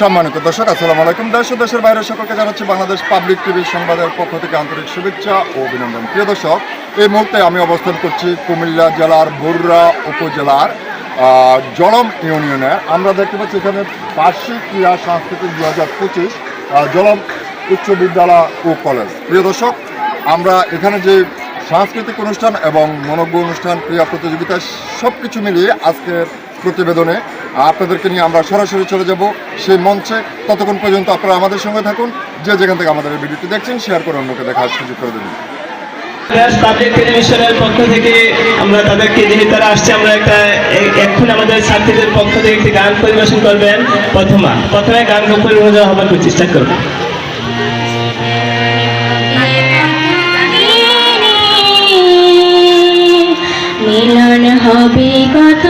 সম্মানিত দর্শক, আসসালামু আলাইকুম। দেশ ও দেশের বাইরে সকলকে জানাচ্ছি বাংলাদেশ পাবলিক টিভি সংবাদের পক্ষ থেকে আন্তরিক শুভেচ্ছা ও অভিনন্দন। প্রিয় দর্শক, এই মুহূর্তে আমি অবস্থান করছি কুমিল্লা জেলার বরুড়া উপজেলার জলম ইউনিয়নে। আমরা দেখতে পাচ্ছি এখানে বার্ষিক ক্রীড়া সাংস্কৃতিক দু হাজার পঁচিশ জলম উচ্চ বিদ্যালয় ও কলেজ। প্রিয় দর্শক, আমরা এখানে যে সাংস্কৃতিক অনুষ্ঠান এবং মনজ্ঞ অনুষ্ঠান, ক্রীড়া প্রতিযোগিতা সব কিছু মিলিয়ে আজকের প্রতিবেদনে। আপনাদেরকে নিয়ে আমরা সরাসরি চলে যাব সেই মঞ্চে। ততক্ষণ পর্যন্ত আপনারা আমাদের সঙ্গে থাকুন। যে যেখান থেকে আমাদের ভিডিওটি দেখছেন শেয়ার করে অন্যকে দেখার সুযোগ করে দেবেন পাবলিক টেলিভিশনের পক্ষ থেকে আমরা তাদেরকে যেহেতু তারা আসছে আমরা একটা এখন আমাদের ছাত্রীদের পক্ষ থেকে একটি গান পরিবেশন করবেন। প্রথমা প্রথমে গান পরিবেশন হবার চেষ্টা করবেন মিলন হবে কত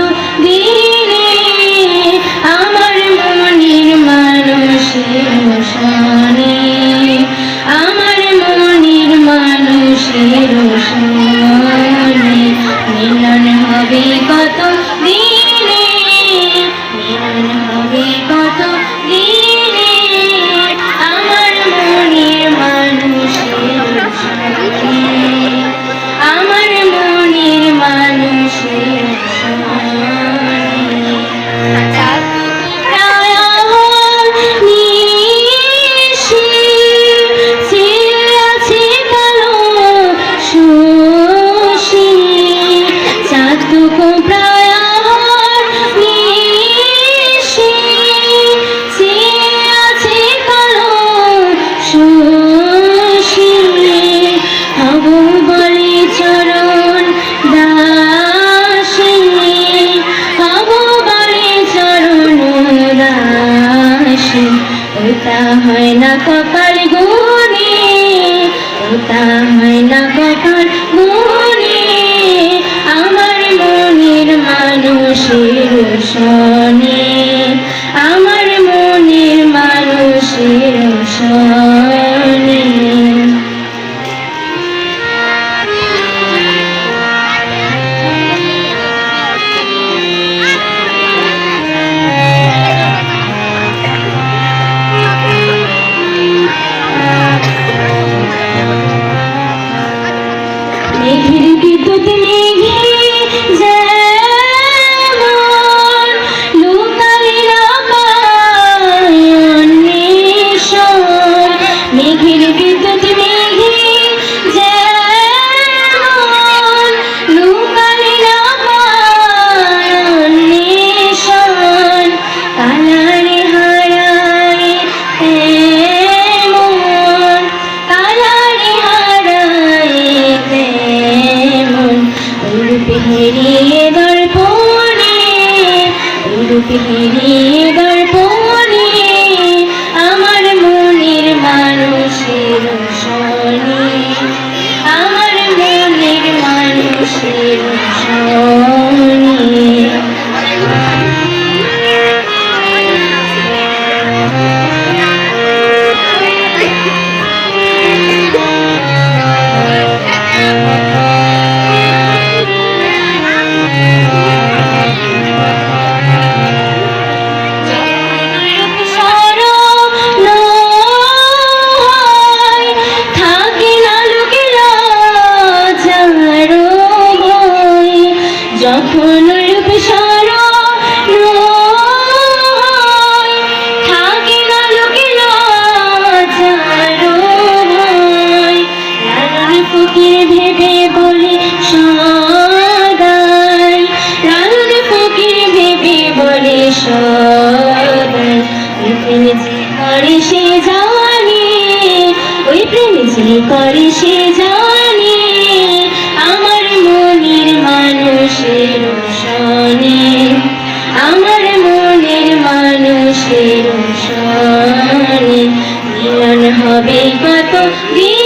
ওটা হয় না কপাল গুনে ওটা হয় না কপাল গুনে আমার মনের মানুষের সনে রূপ হেরে দর্প ফকির ভেবে বলি সদাই ফকির ভেবে বলি ওই করে সে আমার মনের মানুষের শোনে আমার মনের মানুষের মিলন হবে কত দিন?